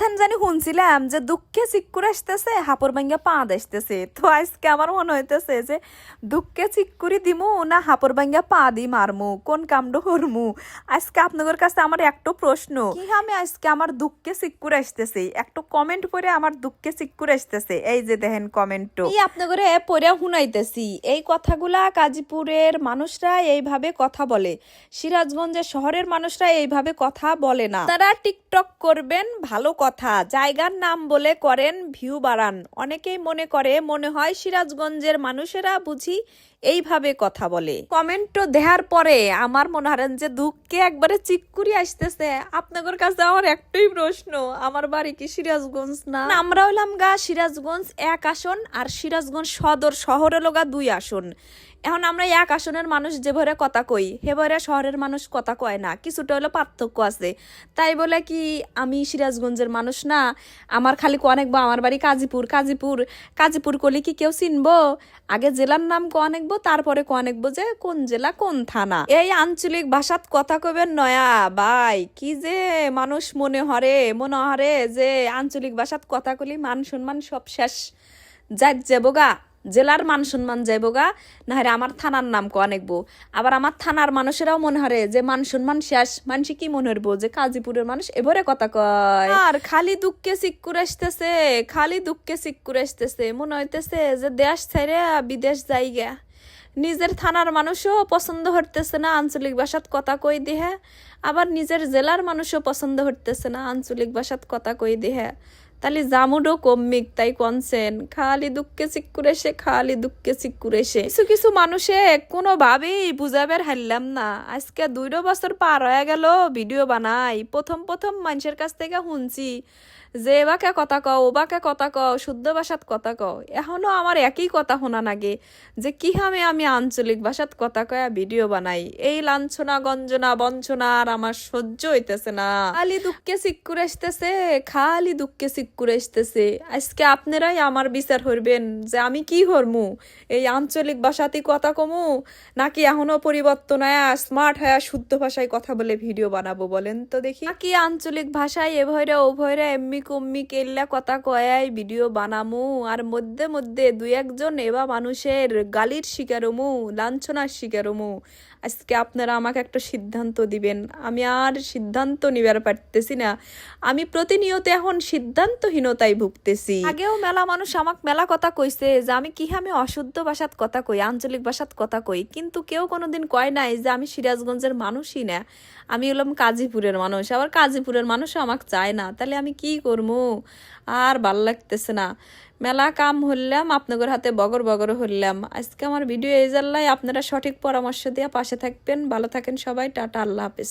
কথান জানি শুনছিলাম যে দুঃখে চিক্কুর আসতেছে হাপর ভাঙ্গা পাঁদ আসতেছে। তো আজকে আমার মনে হইতেছে যে দুঃখে চিক্কুরি দিমু না হাপর ভাঙ্গা পা দি মারমু? কোন কামড হরমু আজকে আপনাদের কাছে আমার একটু প্রশ্ন। কি আমি আজকে আমার দুঃখে চিক্কুর আসতেছে? একটু কমেন্ট করে আমার দুঃখে চিক্কুর আসতেছে। এই যে দেখেন কমেন্ট এই আপনাদের পরে শুনাইতেছি। এই কথাগুলা কাজীপুরের মানুষরা এইভাবে কথা বলে। সিরাজগঞ্জের শহরের মানুষরা এইভাবে কথা বলে না। তারা টিকটক করবেন ভালো কথা জায়গার নাম বলে করেন ভিউ বাড়ান অনেকেই মনে করে, মনে হয় সিরাজগঞ্জের মানুষেরা বুঝি এইভাবে কথা বলে। কমেন্ট দেওয়ার পরে আমার মনে হারেন যে দুঃখে একবারে চিক্কুরি আসতেছে। আপনাদের কাছে আমার একটাই প্রশ্ন, আমার বাড়ি কি সিরাজগঞ্জ না? আমরা হইলাম গা সিরাজগঞ্জ এক আসন আর সিরাজগঞ্জ সদর শহরে লগা দুই আসন। এখন আমরা এক আসনের মানুষ যে ভরে কথা কই হে ভরে শহরের মানুষ কথা কয় না। কিছুটা হলো পার্থক্য আছে। তাই বলে কি, আমি সিরাজগঞ্জের মানুষ না, আমার খালি কনেকবো আমার বাড়ি কাজীপুর কাজীপুর কাজীপুর করলে কি কেউ চিনবো? আগে জেলার নাম কনেকবো তারপরে কনেকবো যে কোন জেলা, কোন থানা। এই আঞ্চলিক ভাষাত কথা কবেন নয়া, ভাই, কি যে মানুষ মনে হরে মনে হরে যে আঞ্চলিক ভাষাত কথা কলি মান সম্মান সব শেষ। যাই যাবগা জেলার মান সম্মান যাইবগা না হলে আমার থানার নাম কনেকবো আবার আমার থানার মানুষেরাও মনে হরে যে মান সম্মান শেষ মানুষ কি মনে হরবো যে কাজীপুরের মানুষ এবারে কথা কয়? আর খালি দুঃখে সিক্কুর আসতেছে, খালি দুঃখে সিক্কুর আসতেছে, মনে হইতেছে যে দেশ ছেড়ে বিদেশ যাইগা নিজের থানার মানুষও পছন্দ হতেছে না, আঞ্চলিক ভাষাত কথা কই দিহে। আবার নিজের জেলার মানুষও পছন্দ হতেছে না, আঞ্চলিক ভাষাত কথা কই দিহে। তাহলে জামুডো কমিক তাই কনসেন। খালি দুঃখে চিক্কুরেসে খালি দুঃখে চিক্কুরেসে কিছু কিছু মানুষে কোনো কোনোভাবেই বুঝাবের হারলাম না। আজকে দুইটো বছর পার হয়ে গেল, ভিডিও বানাই। প্রথম প্রথম মানুষের কাছ থেকে শুনছি যে এবাকে কথা কও ওবাকে কথা কও, শুদ্ধ ভাষাত কথা কও, এখনও আমার একই কথা শোনা নাগে, যে কি হামে আমি আঞ্চলিক ভাষাত কথা কয়া ভিডিও বানাই। এই লাঞ্ছনা, গঞ্জনা, বঞ্চনা আর আমার সহ্য হইতেছে না। খালি দুঃখে সিক্কুর আসতেছে, খালি দুঃখে সিক্কুর আসতেছে। আজকে আপনারাই আমার বিচার হরবেন যে আমি কি হরমু? এই আঞ্চলিক ভাষাতেই কথা কমু? নাকি এখনও পরিবর্তন হয়ে স্মার্ট হয়ে, শুদ্ধ ভাষায় কথা বলে ভিডিও বানাবো বলেন তো দেখি? নাকি আঞ্চলিক ভাষায় এভয়রা ওভয়রা এমনি কম্মি কেল্লা কথা কয়াই, ভিডিও বানামু। আর মধ্যে মধ্যে দুই একজন এবা মানুষের গালির শিকারমু, লাঞ্ছনার শিকারমু। আজকে আপনারা আমাকে একটা সিদ্ধান্ত দিবেন। আমি আর সিদ্ধান্ত নিবার পারতেছি না। আমি প্রতিনিয়ত এখন সিদ্ধান্তহীনতায় ভুগতেছি। আগেও মেলা মানুষ আমাকে মেলা কথা কইছে যে আমি কি আমি অশুদ্ধ ভাষাত কথা কই, আঞ্চলিক ভাষাত কথা কই। কিন্তু কেউ কোনোদিন কয় নাই যে আমি সিরাজগঞ্জের মানুষই না। আমি হলাম কাজীপুরের মানুষ। আবার কাজীপুরের মানুষও আমাকে চায় না। তাহলে আমি কি করব আর ভালো লাগতেছে না। মেলা কাম হইলাম, আপনাদের হাতে বগর বগর হইলাম। আজকে আমার ভিডিও এই জাল্লায় আপনারা সঠিক পরামর্শ দিয়ে পাশে থাকবেন। ভালো থাকেন সবাই, টাটা, আল্লাহ হাফেজ।